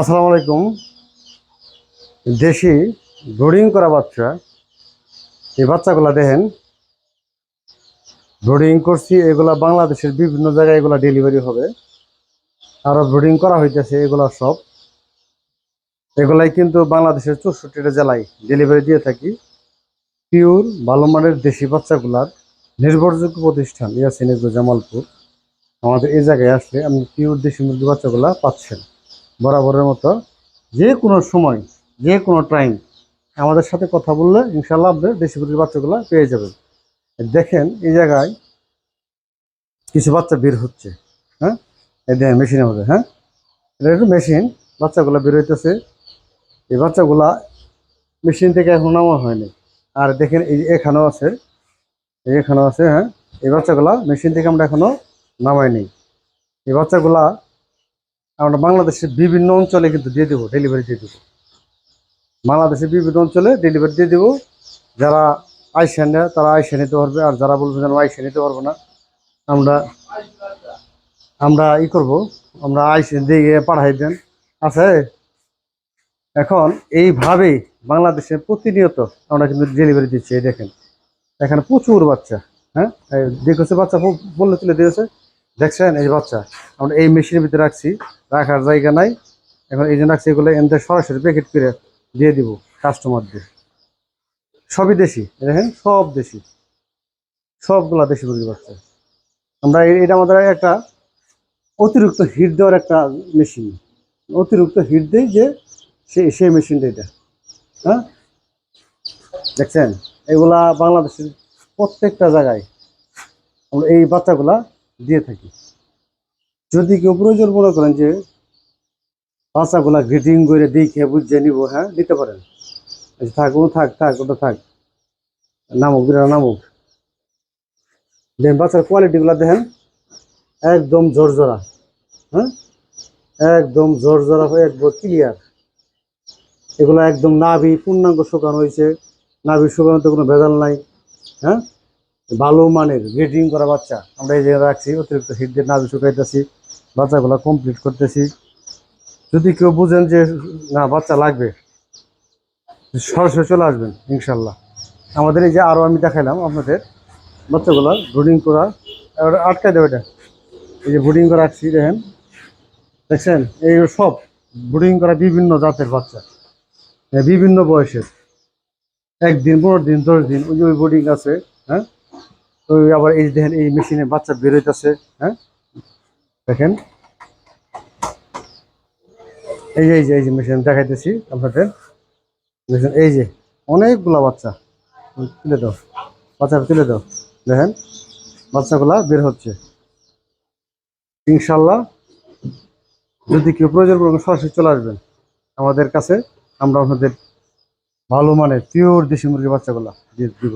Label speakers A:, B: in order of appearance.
A: আসসালামু আলাইকুম। দেশি ব্রোডিং করা বাচ্চা, এই বাচ্চাগুলা দেখেন। ব্রোডিং করছি, এগুলা বাংলাদেশের বিভিন্ন জায়গায় এগুলা ডেলিভারি হবে। আরও ব্রোডিং করা হইতেছে, এগুলা সব। এগুলাই কিন্তু বাংলাদেশের চৌষট্টিটা জেলায় ডেলিভারি দিয়ে থাকি। পিওর ভালো মানের দেশি বাচ্চাগুলার নির্ভরযোগ্য প্রতিষ্ঠান ইয়াসিন জামালপুর। আমাদের এই জায়গায় আসলে আপনি পিওর দেশি মুরগি বাচ্চাগুলা পাচ্ছেন। বরাবরের মতো যে কোনো সময়, যে কোনো টাইম আমাদের সাথে কথা বললে ইনশাল্লাহ আপনি দেশি মুরগির বাচ্চাগুলো পেয়ে যাবেন। দেখেন এই জায়গায় কিছু বাচ্চা বের হচ্ছে হ্যাঁ? এই দেখেন মেশিনের মধ্যে হ্যাঁ? এটা একটু মেশিন, বাচ্চাগুলো বের হইতেছে। এই বাচ্চাগুলা মেশিন থেকে এখন নামা হয়নি। আর দেখেন এই এখানেও আছে, এই এখানেও আছে হ্যাঁ? এই বাচ্চাগুলা মেশিন থেকে আমরা এখনও নামাইনি এই বাচ্চাগুলা আমরা বাংলাদেশের বিভিন্ন অঞ্চলে কিন্তু দিয়ে দেবো ডেলিভারি দিয়ে দেবো। বাংলাদেশের বিভিন্ন অঞ্চলে ডেলিভারি দিয়ে দেবো। যারা আইসা নেয় তারা আইসা নিতে পারবে। আর যারা বলবে যেন আইসা নিতে পারব না। আমরা আমরা ই করব। আমরা আইসে দিয়ে পাঠাই দেন। আছে এখন এইভাবেই বাংলাদেশে প্রতিনিয়ত আমরা কিন্তু ডেলিভারি দিচ্ছি। এই দেখেন, এখানে প্রচুর বাচ্চা হ্যাঁ? দেখেছে বাচ্চা, বললে তুলে দিয়েছে। দেখছেন এই বাচ্চা? আমরা এই মেশিনের ভিতরে রাখছি, রাখার জায়গা নাই। এখন এই জন্য রাখছি, এগুলো এনতে সরাসরি প্যাকেট করে দিয়ে দিব কাস্টমারদের সবই দেশি দেখেন, সব দেশি। সবগুলা দেশি মুরগির বাচ্চা। আমরা এটা আমাদের একটা অতিরিক্ত হিট দেওয়ার একটা মেশিন অতিরিক্ত হিট দেই যে সেই সেই মেশিনটা এটা। হ্যাঁ? দেখছেন? এগুলা বাংলাদেশের প্রত্যেকটা জায়গায় এই বাচ্চাগুলা দিয়ে থাকি। যদি কেউ প্রয়োজন মনে করেন যে বাচ্চাগুলা গ্রিটিং করে দেখে বুঝে নিব হ্যাঁ নিতে পারেন। থাক ও থাক থাক, ওটা থাক। নামুক বিরা নামুক। দেখেন বাচ্চার কোয়ালিটিগুলো দেখেন। একদম জোরজোরা হ্যাঁ? একদম জোরজোরা হয়ে একদম ক্লিয়ার এগুলো একদম নাভি পূর্ণাঙ্গ শুকানো হয়েছে। নাভি শুকানোতে কোনো ভেজাল নাই হ্যাঁ? ভালো মানের গ্রেডিং করা বাচ্চা। আমরা এই জায়গায় রাখছি, অতিরিক্ত হিট দিয়ে নাভি শুকাইতেছি, বাচ্চাগুলো কমপ্লিট করতেছি। যদি কেউ বুঝেন যে, না, বাচ্চা লাগবে, সরাসরি চলে আসবেন, ইনশাল্লাহ। আমাদের এই যে আরও আমি দেখাইলাম আপনাদের, বাচ্চাগুলো ব্রুডিং করা এবার আটকাই দেবে এটা। এই যে ব্রুডিং করা রাখছি দেখেন দেখছেন, এই সব ব্রুডিং করা বিভিন্ন জাতের বাচ্চা। বিভিন্ন বয়সের। একদিন পনেরো দিন, দশ দিন, ওই যে ওই বোর্ডিং আছে হ্যাঁ? ওই আবার এই দেখেন, এই মেশিনে বাচ্চা বেরোইতেছে হ্যাঁ? দেখেন। এই যে এই যে এই যে মেশিন দেখাইতেছি আপনাদের। দেখেন, এই যে, অনেকগুলা বাচ্চা। তুলে দাও, বাচ্চাটা তুলে দাও। দেখেন, বাচ্চাগুলা বের হচ্ছে। ইনশাল্লাহ, যদি কেউ প্রয়োজন সরাসরি চলে আসবেন আমাদের কাছে। আমরা আপনাদের ভালো মানে পিওর দেশি মুরগির বাচ্চাগুলা দিয়ে দিব।